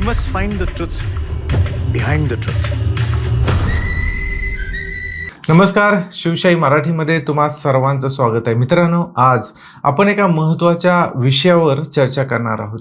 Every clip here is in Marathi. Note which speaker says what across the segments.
Speaker 1: must find the truth behind the truth.
Speaker 2: नमस्कार शिवशाही मराठीमध्ये तुम्हा सर्वांचं स्वागत आहे. मित्रांनो आज आपण एका महत्त्वाच्या विषयावर चर्चा करणार आहोत.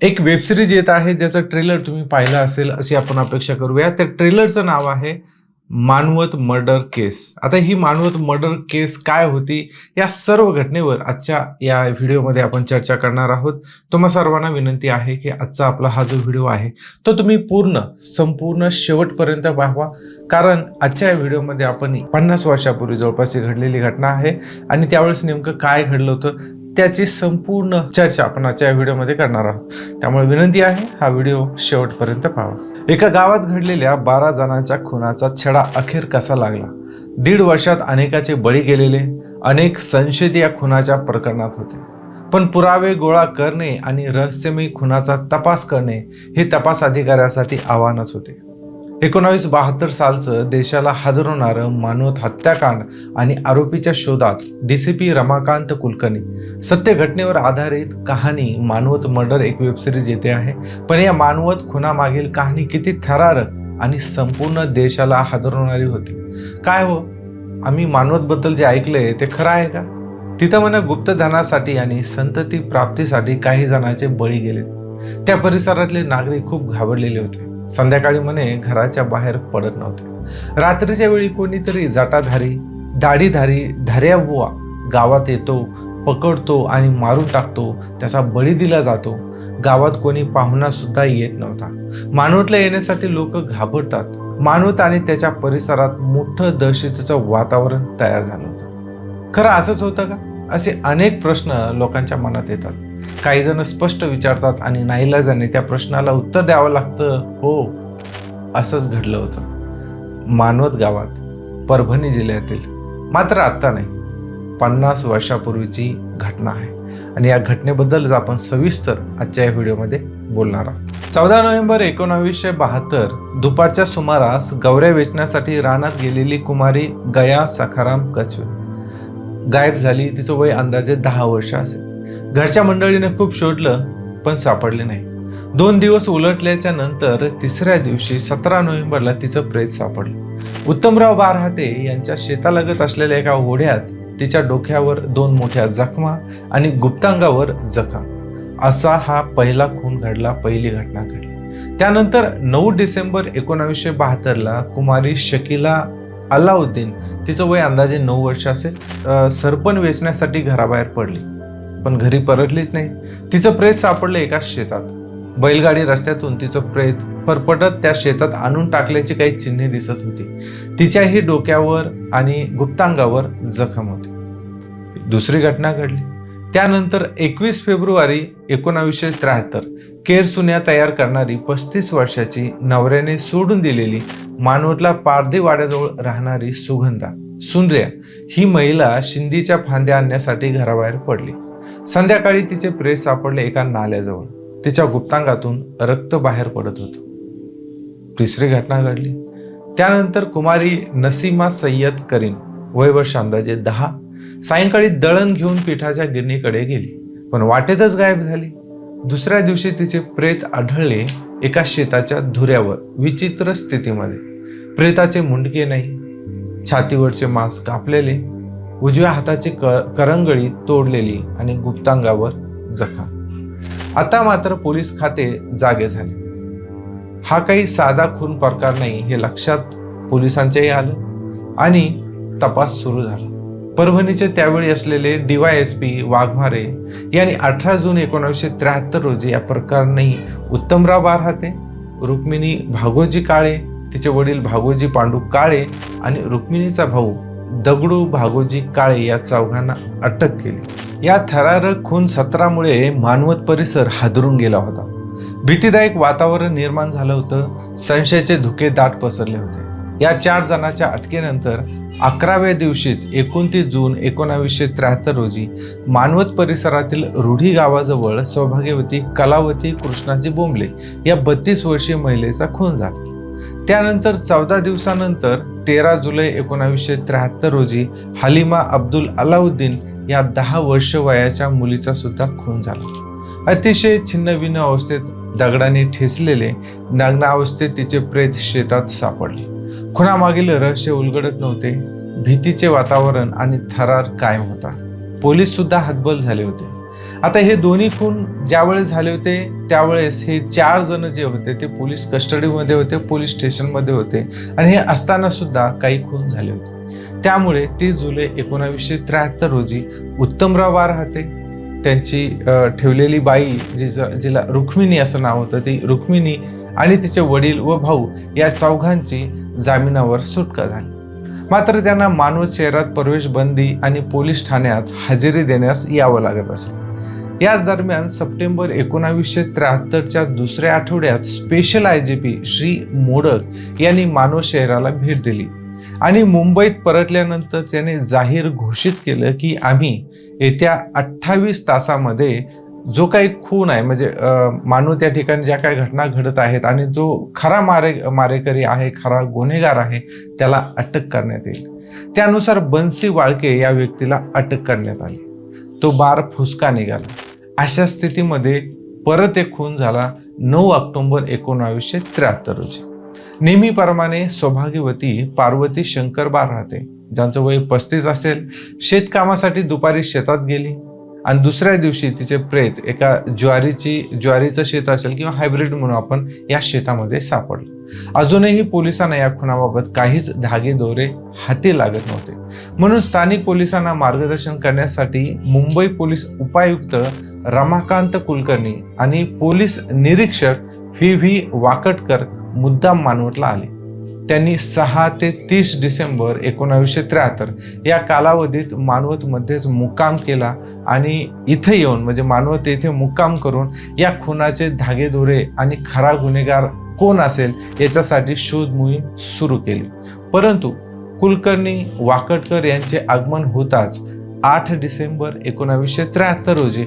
Speaker 2: एक वेबसिरीज येत आहे ज्याचं ट्रेलर तुम्ही पाहिलं असेल अशी आपण अपेक्षा करूया. त्या ट्रेलरचं नाव आहे मानवत मर्डर केस. आता ही मानवत मर्डर केस काय होती या सर्व घटनेवर आजच्या या व्हिडिओमध्ये आपण चर्चा करणार आहोत. तुम्हा सर्वांना विनंती आहे की आजचा आपला हा जो व्हिडिओ आहे तो तुम्ही पूर्ण संपूर्ण शेवटपर्यंत पाहावा. कारण आजच्या या व्हिडिओमध्ये आपण पन्नास वर्षापूर्वी जवळपास ही घडलेली घटना आहे आणि त्यावेळेस नेमकं काय घडलं होतं त्याची संपूर्ण चर्चा आपण आजच्या व्हिडिओमध्ये करणार आहोत. त्यामुळे विनंती आहे हा व्हिडिओ शेवटपर्यंत पाहा. एका गावात घडलेल्या बारा जणांच्या खुनाचा छडा अखेर कसा लागला? दीड वर्षात अनेकाचे बळी गेलेले अनेक संशयित या खुनाच्या प्रकरणात होते. पण पुरावे गोळा करणे आणि रहस्यमयी खुनाचा तपास करणे हे तपास अधिकाऱ्यासाठी आव्हानच होते. एकोणावीस बहात्तर सालचं देशाला हादरवणारं मानवत हत्याकांड आणि आरोपीच्या शोधात डीसीपी रमाकांत कुलकर्णी. सत्य घटनेवर आधारित कहाणी मानवत मर्डर एक वेबसिरीज येते आहे. पण या मानवत खुनामागील कहाणी किती थरारक आणि संपूर्ण देशाला हादरवणारी होती. काय हो? आम्ही मानवतबद्दल जे ऐकलंय ते खरं आहे का? तिथं म्हणा गुप्तधनासाठी आणि संतती प्राप्तीसाठी काही जणांचे बळी गेले. त्या परिसरातले नागरिक खूप घाबरलेले होते. संध्याकाळी म्हणे घराच्या बाहेर पडत नव्हते. रात्रीच्या वेळी कोणीतरी जाटाधारी दाढीधारी धार्या बुवा गावात येतो पकडतो आणि मारून टाकतो त्याचा बळी दिला जातो. गावात कोणी पाहुणा सुद्धा येत नव्हता. मानवतला येण्यासाठी लोक घाबरतात. मानवत आणि त्याच्या परिसरात मोठं दहशतीचं वातावरण तयार झालं होतं. खरं असंच होतं का? असे अनेक प्रश्न लोकांच्या मनात येतात. काही जण स्पष्ट विचारतात आणि नाईलाजाने त्या प्रश्नाला उत्तर द्यावं लागतं. हो असंच घडलं होतं. मानवत गावात परभणी जिल्ह्यातील मात्र आत्ता नाही. पन्नास वर्षापूर्वीची घटना आहे. आणि या घटनेबद्दलच आपण सविस्तर आजच्या या व्हिडिओमध्ये बोलणार आहोत. चौदा नोव्हेंबर एकोणावीसशे बहात्तर दुपारच्या सुमारास गवऱ्या वेचण्यासाठी रानात गेलेली कुमारी गया सखाराम कचवे. गायब झाली तिचं वय अंदाजे दहा वर्ष असेल. घरच्या मंडळीने खूप शोधलं पण सापडले नाही. दोन दिवस उलटल्याच्या नंतर तिसऱ्या दिवशी सतरा नोव्हेंबरला तिचं प्रेत सापडलं. उत्तमराव बारहाते यांच्या शेतालगत असलेल्या एका ओढ्यात तिच्या डोक्यावर दोन मोठ्या जखमा आणि गुप्तांगावर जखम. असा हा पहिला खून घडला पहिली घटना घडली. त्यानंतर नऊ डिसेंबर एकोणावीसशे बहात्तरला कुमारी शकिला अलाउद्दीन तिचं वय अंदाजे नऊ वर्ष असेल सरपण वेचण्यासाठी घराबाहेर पडली. पण घरी परतलीच नाही. तिचं प्रेत सापडलं एका शेतात. बैलगाडी रस्त्यातून तिचं प्रेत परपटत त्या शेतात आणून टाकल्याची काही चिन्हे दिसत होती. तिच्याही डोक्यावर आणि गुप्तांगावर जखम होती. दुसरी घटना घडली. त्यानंतर एकवीस फेब्रुवारी एकोणावीसशे त्र्याहत्तर केर सुन्या तयार करणारी पस्तीस वर्षाची नवऱ्याने सोडून दिलेली मानवतला पारधी वाड्याजवळ राहणारी सुगंधा सुंदर्या ही महिला शिंदीच्या फांद्या आणण्यासाठी घराबाहेर पडली. संध्याकाळी तिचे प्रेस सापडले एका नाल्याजवळ. तिच्या गुप्तांगातून रक्त बाहेर पडत होतं. तिसरी घटना घडली. त्यानंतर कुमारी नसीमा सय्यद करीम वय वर्ष अंदाजे दहा सायंकाळी दळण घेऊन पिठाच्या गिरणीकडे गेली पण वाटेतच गायब झाली. दुसऱ्या दिवशी तिचे प्रेत आढळले एका शेताच्या धुऱ्यावर विचित्र स्थितीमध्ये. प्रेताचे मुंडके नाही. छातीवरचे मांस कापलेले उजव्या हाताची क करंगळी तोडलेली आणि गुप्तांगावर जखम आता मात्र पोलीस खाते जागे झाले. हा काही साधा खून प्रकार नाही हे लक्षात पोलिसांच्याही आलं आणि तपास सुरू झाला. परभणीचे त्यावेळी असलेले D Y S P Waghmare यांनी अठरा जून एकोणीसशे त्र्याहत्तर रोजी या प्रकरणी उत्तमराव बारहाते रुक्मिणी भागोजी काळे तिचे वडील भागोजी पांडू काळे आणि रुक्मिणीचा भाऊ दगडू भागोजी काळे या चौघांना अटक केली. या थरारक खून सत्रामुळे मानवत परिसर हादरून गेला होता. भीतीदायक वातावरण निर्माण झालं होतं. संशयाचे धुके दाट पसरले होते. या चार जणांच्या अटकेनंतर अकराव्या दिवशीच एकोणतीस जून एकोणावीसशे त्र्याहत्तर रोजी मानवत परिसरातील रूढी गावाजवळ सौभाग्यवती कलावती कृष्णाजी बोंबले या बत्तीस वर्षीय महिलेचा खून झाला. त्यानंतर चौदा दिवसानंतर तेरा जुलै एकोणावीसशे त्र्याहत्तर रोजी हलिमा अब्दुल अलाउद्दीन या दहा वर्ष वयाच्या मुलीचा सुद्धा खून झाला. अतिशय छिन्नभिन्न अवस्थेत दगडाने ठेचलेले नग्नावस्थेत तिचे प्रेत शेतात सापडले. खुनामागील रहस्य उलगडत नव्हते. भीतीचे वातावरण आणि थरार कायम होता. पोलीस सुद्धा हतबल झाले होते. आता हे दोन्ही खून ज्यावेळेस झाले होते त्यावेळेस हे चार जण जे होते ते पोलीस कस्टडीमध्ये होते पोलीस स्टेशनमध्ये होते आणि हे असताना सुद्धा काही खून झाले होते. त्यामुळे तीस जुलै एकोणावीसशे त्र्याहत्तर रोजी उत्तमराव वार हाते. त्यांची ठेवलेली बाई जी ज- जिला रुक्मिणी असं नाव होतं ती रुक्मिणी आणि तिचे वडील व भाऊ या चौघांची जामिनावर सुटका झाली. मात्र त्यांना मानव शहरात प्रवेश बंदी आणि पोलीस ठाण्यात हजेरी देण्यास यावं लागत असे. याच दरम्यान सप्टेंबर एकोणावीसशे त्र्याहत्तरच्या दुसऱ्या आठवड्यात special I G P Shri Modak यांनी मानव शहराला भेट दिली. आणि मुंबईत परतल्यानंतर त्याने जाहीर घोषित केलं की आम्ही येत्या अठ्ठावीस तासामध्ये जो काही खून आहे म्हणजे मानू मानव त्या ठिकाणी ज्या काही घटना घडत आहेत आणि जो खरा मारे मारेकरी आहे खरा गुन्हेगार आहे त्याला अटक करण्यात येईल. त्यानुसार बन्सी वाळके या व्यक्तीला अटक करण्यात आली. तो बार फुसका निघाला. अशा स्थितीमध्ये परत एक खून झाला नऊ ऑक्टोबर एकोणावीसशे त्र्याहत्तर रोजी. नेहमीप्रमाणे सौभाग्यवती पार्वती शंकरबा राहते ज्यांचं वय पस्तीस असेल. शेतकामासाठी दुपारी शेतात गेली. आणि दुसऱ्या दिवशी तिचे प्रेत एका ज्वारीची ज्वारीचं शेत असेल किंवा हायब्रिड म्हणून आपण या शेतामध्ये सापडलं. अजूनही पोलिसांना या खुनाबाबत काहीच धागे दोरे हाती लागत नव्हते. म्हणून स्थानिक पोलिसांना मार्गदर्शन करण्यासाठी मुंबई पोलीस उपायुक्त रमाकांत कुलकर्णी आणि पोलीस निरीक्षक व्ही व्ही वाकटकर मुद्दाम मानवटला आले. त्यांनी सहा ते तीस डिसेंबर एकोणावीसशे त्र्याहत्तर या कालावधीत मानवतमध्येच मुक्काम केला आणि इथे येऊन म्हणजे मानवत येथे मुक्काम करून या खुनाचे धागेदोरे आणि खरा गुन्हेगार कोण असेल याच्यासाठी शोध मोहीम सुरू केली. परंतु कुलकर्णी वाकडकर यांचे आगमन होताच आठ डिसेंबर एकोणावीसशे त्र्याहत्तर रोजी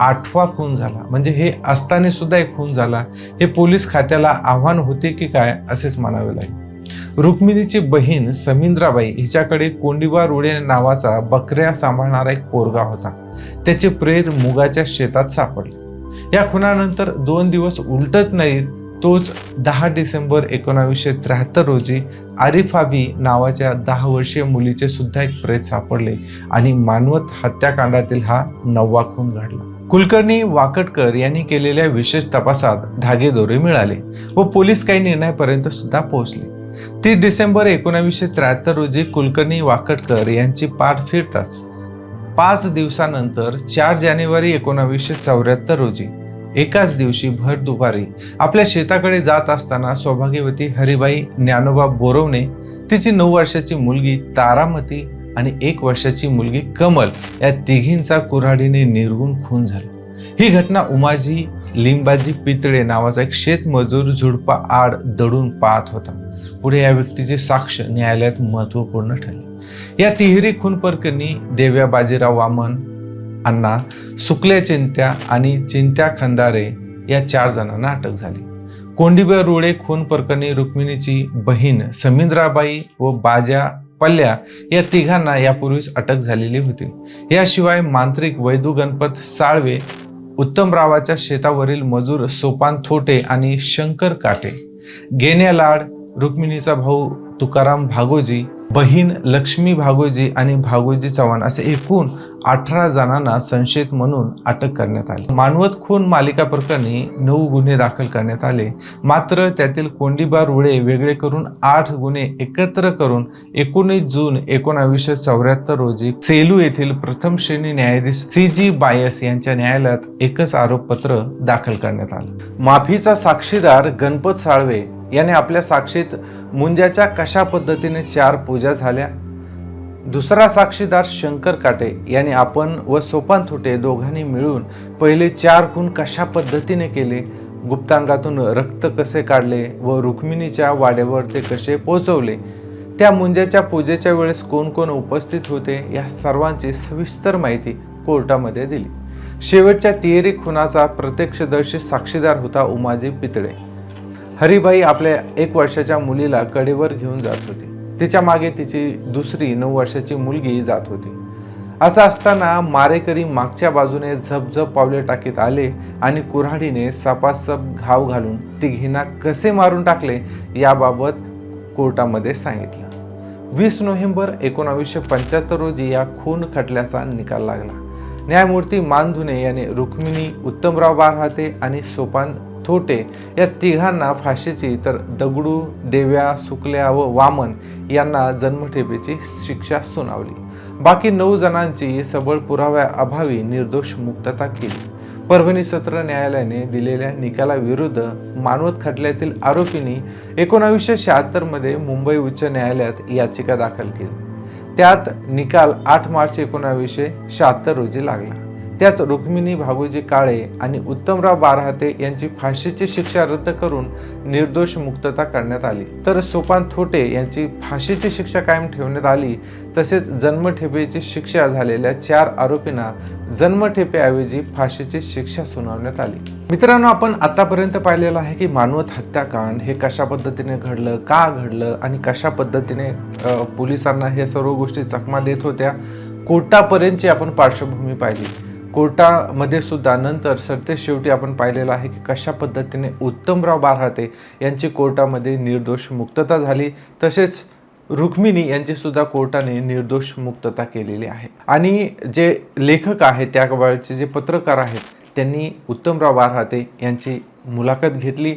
Speaker 2: आठवा खून झाला. म्हणजे हे असताना सुद्धा एक खून झाला. हे पोलीस खात्याला आव्हान होते की काय असेच म्हणावे लागेल. रुक्मिणीची बहीण समिंद्राबाई हिच्याकडे कोंडिबा रुडे नावाचा बकऱ्या सांभाळणारा एक पोरगा होता. त्याचे प्रेत मुगाच्या शेतात सापडले. या खुनानंतर दोन दिवस उलटत नाहीत तोच दहा डिसेंबर एकोणावीसशे त्र्याहत्तर रोजी आरिफावी नावाच्या दहा वर्षीय मुलीचे सुद्धा एक प्रेत सापडले आणि मानवत हत्याकांडातील हा नववा खून घडला. कुलकर्णी वाकटकर यांनी केलेल्या विशेष तपासात धागेदोरे मिळाले व पोलीस काही निर्णयापर्यंत सुद्धा पोहोचले. तीस डिसेंबर एकोणावीसशे त्र्याहत्तर रोजी कुलकर्णी वाकडकर यांची पाठ फिरताच. पाच दिवसानंतर चार जानेवारी एकोणावीसशे चौऱ्याहत्तर रोजी एकाच दिवशी भर दुपारी आपल्या शेताकडे जात असताना सौभाग्यवती हरिबाई ज्ञानोबा बोरवणे तिची नऊ वर्षाची मुलगी तारामती आणि एक वर्षाची मुलगी कमल या तिघींचा कुऱ्हाडीने निर्गुण खून झाला. ही घटना उमाजी लिंबाजी पितळे नावाचा एक शेतमजूर झुडपा आड दडून पाहत होता. पुढे या व्यक्तीची साक्ष न्यायालयात महत्त्वपूर्ण ठरली. या तिहेरी खून प्रकरणी देव्या बाजीराव वामन अण्णा सुकल्या चिंत्या आणि चिंत्या खंदारे या चार जणांना अटक झाली. कोंडीबा रुळे खून प्रकरणी रुक्मिणीची बहीण समिंद्राबाई व बाजा पल्ल्या या तिघांना यापूर्वीच अटक झालेली होती. याशिवाय मांत्रिक वैदू गणपत साळवे उत्तमरावाच्या शेतावरील मजूर सोपान थोटे आणि शंकर काटे गेण्या लाड रुक्मिणीचा भाऊ तुकाराम भागोजी बहीण लक्ष्मी भागोजी आणि भागोजी चव्हाण असे एकूण अठरा जणांना संशयित म्हणून अटक करण्यात आली. मानवत खून मालिका प्रकरणी नऊ गुन्हे दाखल करण्यात आले. मात्र त्यातील कोंडीबा रुळे वेगळे करून आठ गुन्हे एकत्र करून एकोणीस जून एकोणावीसशे चौऱ्याहत्तर रोजी सेलू येथील प्रथम श्रेणी न्यायाधीश सी जी बायस यांच्या न्यायालयात एकच आरोपपत्र दाखल करण्यात आलं. माफीचा साक्षीदार गणपत साळवे याने आपल्या साक्षीत मुंजाच्या कशा पद्धतीने चार पूजा झाल्या? दुसरा साक्षीदार शंकर काटे याने आपण व सोपान थुटे दोघांनी मिळून पहिले चार खून कशा पद्धतीने केले? गुप्तांगातून रक्त कसे काढले व रुक्मिणीच्या वाड्यावर ते कसे पोचवले? त्या मुंजाच्या पूजेच्या वेळेस कोण कोण उपस्थित होते या सर्वांची सविस्तर माहिती कोर्टामध्ये दिली. शेवटच्या तिहेरी खुनाचा प्रत्यक्षदर्शी साक्षीदार होता उमाजी पितळे. हरिबाई आपल्या एक वर्षाच्या मुलीला कडेवर घेऊन जात होती. तिच्यामागे तिची दुसरी नऊ वर्षाची मुलगी जात होती. असं असताना मारेकरी मागच्या बाजूने झपझप पावले टाकीत आले आणि कुऱ्हाडीने सपासप घाव घालून तिघींना कसे मारून टाकले याबाबत कोर्टामध्ये सांगितलं. वीस नोव्हेंबर एकोणावीसशे पंच्याहत्तर रोजी या खून खटल्याचा निकाल लागला. न्यायमूर्ती मानधुने यांनी रुक्मिणी उत्तमराव बारहाते आणि सोपान थोटे या तिघांना फाशीची तर दगडू देव्या सुकल्या व वामन यांना जन्मठेपेची शिक्षा सुनावली. बाकी नऊ जणांची सबळ पुराव्याअभावी निर्दोष मुक्तता केली. परभणी सत्र न्यायालयाने दिलेल्या निकालाविरुद्ध मानवत खटल्यातील आरोपींनी एकोणावीसशे शहात्तरमध्ये मुंबई उच्च न्यायालयात याचिका दाखल केली. त्यात निकाल आठ मार्च एकोणावीसशे शहात्तर रोजी लागला. त्यात रुक्मिणी भागोजी काळे आणि उत्तमराव बारहाते यांची फाशीची शिक्षा रद्द करून निर्दोष मुक्तता करण्यात आली. तर सोपान थोटे यांची फाशीची शिक्षा कायम ठेवण्यात आली. तसेच जन्मठेपेची शिक्षा झालेल्या चार आरोपींना जन्मठेपेऐवजी फाशीची शिक्षा सुनावण्यात आली. मित्रांनो आपण आतापर्यंत पाहिलेलं आहे की मानवत हत्याकांड हे कशा पद्धतीने घडलं का घडलं आणि कशा पद्धतीने पोलिसांना हे सर्व गोष्टी चकमा देत होत्या कोर्टापर्यंतची आपण पार्श्वभूमी पाहिली. कोर्टामध्ये सुद्धा नंतर सरते शेवटी आपण पाहिलेलं आहे की कशा पद्धतीने उत्तमराव बारहाते यांची कोर्टामध्ये निर्दोष मुक्तता झाली. तसेच रुक्मिणी यांची सुद्धा कोर्टाने निर्दोष मुक्तता केलेली आहे. आणि जे लेखक आहेत त्या वेळचे जे पत्रकार आहेत त्यांनी उत्तमराव बारहाते यांची मुलाखत घेतली.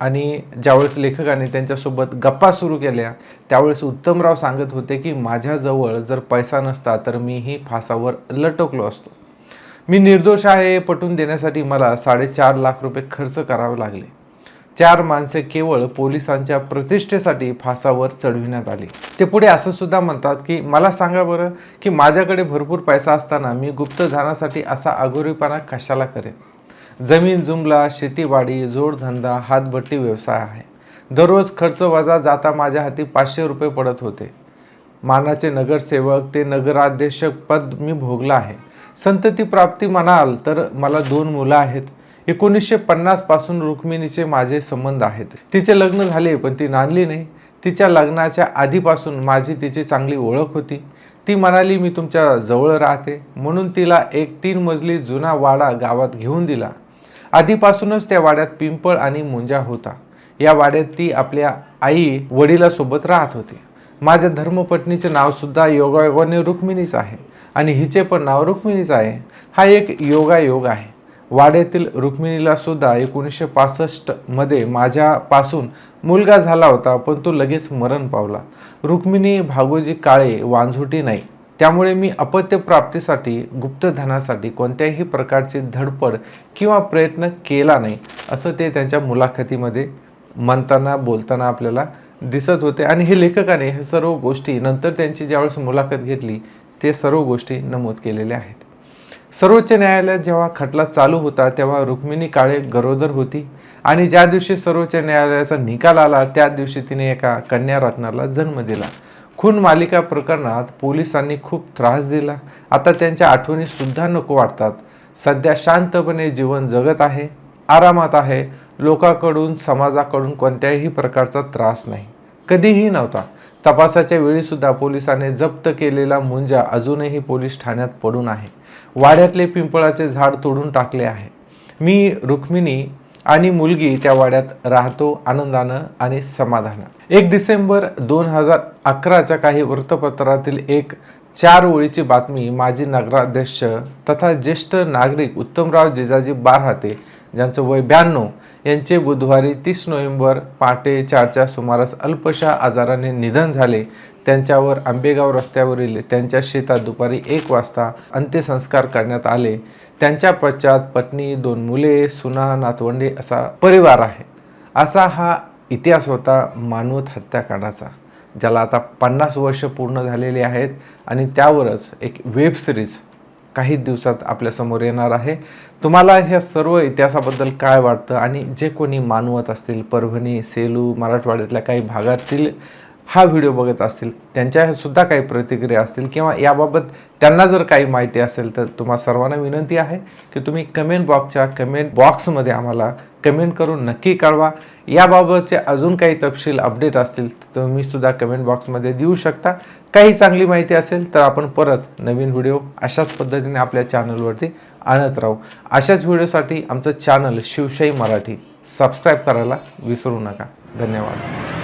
Speaker 2: आणि ज्यावेळेस लेखकाने त्यांच्यासोबत गप्पा सुरू केल्या त्यावेळेस उत्तमराव सांगत होते की माझ्याजवळ जर पैसा नसता तर मीही फासावर लटकलो असतो. मी निर्दोष आहे पटवून देण्यासाठी मला साडेचार लाख रुपये खर्च करावे लागले. चार माणसे केवळ पोलिसांच्या प्रतिष्ठेसाठी फासावर चढविण्यात आली. ते पुढे असं सुद्धा म्हणतात की मला सांगा बरं की माझ्याकडे भरपूर पैसा असताना मी गुप्तधनासाठी असा अगोरीपणा कशाला करेन? जमीन जुमला शेतीवाडी जोडधंदा हातभट्टी व्यवसाय आहे. दररोज खर्च वजा जाता माझ्या हाती पाचशे रुपये पडत होते. मानाचे नगरसेवक ते नगराध्यक्ष पद मी भोगलं आहे. संतती प्राप्ती म्हणाल तर मला दोन मुलं आहेत. एकोणीसशे पन्नासपासून रुक्मिणीचे माझे संबंध आहेत. तिचे लग्न झाले पण ती नांदली नाही. तिच्या लग्नाच्या आधीपासून माझी तिची चांगली ओळख होती. ती म्हणाली मी तुमच्या जवळ राहते. म्हणून तिला एक तीन मजली जुना वाडा गावात घेऊन दिला. आधीपासूनच त्या वाड्यात पिंपळ आणि मुंजा होता. या वाड्यात ती आपल्या आई वडिलासोबत राहत होती. माझ्या धर्मपत्नीचे नावसुद्धा योगायोगाने रुक्मिणीच आहे. आणि हिचे पण नाव रुक्मिणीच आहे. हा एक योगायोग आहे. वाड्यातील रुक्मिणीला सुद्धा एकोणीसशे पासष्टमध्ये माझ्यापासून मुलगा झाला होता पण तो लगेच मरण पावला. रुक्मिणी भागोजी काळे वांझोटी नाही. त्यामुळे मी अपत्यप्राप्तीसाठी गुप्तधनासाठी कोणत्याही प्रकारची धडपड किंवा प्रयत्न केला नाही असं ते त्यांच्या मुलाखतीमध्ये म्हणताना बोलताना आपल्याला दिसत होते. आणि हे लेखकाने हे सर्व गोष्टी नंतर त्यांची ज्यावेळेस मुलाखत घेतली ते सर्व गोष्टी नमूद केलेल्या आहेत. सर्वोच्च न्यायालयात जेव्हा खटला चालू होता तेव्हा रुक्मिणी काळे गरोदर होती आणि ज्या दिवशी सर्वोच्च न्यायालयाचा निकाल आला त्या दिवशी तिने एका कन्या रत्नाला जन्म दिला. खून मालिका प्रकरणात पोलिसांनी खूप त्रास दिला. आता त्यांच्या आठवणीसुद्धा नको वाटतात. सध्या शांतपणे जीवन जगत आहे आरामात आहे. लोकांकडून समाजाकडून कोणत्याही प्रकारचा त्रास नाही. कधीही नव्हता. तपासाच्या वेळी सुद्धा पोलिसांनी जप्त केलेला मुंजा अजूनही पोलीस ठाण्यात पडून आहे. वाड्यातले पिंपळाचे झाड तोडून टाकले आहे. मी रुक्मिणी आणि मुलगी त्या वाड्यात राहतो आनंदानं आणि समाधानं. एक डिसेंबर दोन हजार अकराच्या काही वृत्तपत्रातील एक चार ओळीची बातमी माजी नगराध्यक्ष तथा ज्येष्ठ नागरिक उत्तमराव जिजाजी बारहाते ज्यांचं वय ब्याण्णव यांचे बुधवारी तीस नोव्हेंबर पहाटे चारच्या सुमारास अल्पशा आजाराने निधन झाले. त्यांच्यावर आंबेगाव रस्त्यावरील त्यांच्या शेतात दुपारी एक वाजता अंत्यसंस्कार करण्यात आले. त्यांच्या पश्चात पत्नी दोन मुले सुना नातवंडे असा परिवार आहे. असा हा इतिहास होता मानवत हत्याकांडाचा ज्याला आता पन्नास वर्ष पूर्ण झालेली आहेत आणि त्यावरच एक वेब सिरीज काही दिवसात आपल्यासमोर येणार आहे. तुम्हाला ह्या सर्व इतिहासाबद्दल काय वाटतं? आणि जे कोणी मानवत असतील परभणी सेलू मराठवाड्यातल्या काही भागातील हा व्हिडिओ बघत असतील त्यांच्यासुद्धा काही प्रतिक्रिया असतील किंवा याबाबत त्यांना जर काही माहिती असेल तर तुम्हा सर्वांना विनंती आहे की तुम्ही कमेंट बॉक्सच्या कमेंट बॉक्समध्ये आम्हाला कमेंट करून नक्की कळवा. याबाबतचे अजून काही तपशील अपडेट असतील तर तुम्ही सुद्धा कमेंट बॉक्समध्ये देऊ शकता. काही चांगली माहिती असेल तर आपण परत नवीन व्हिडिओ अशाच पद्धतीने आपल्या चॅनलवरती आणत राहू. अशाच व्हिडिओसाठी आमचं चॅनल शिवशाही मराठी. सबस्क्राईब करायला विसरू नका. धन्यवाद.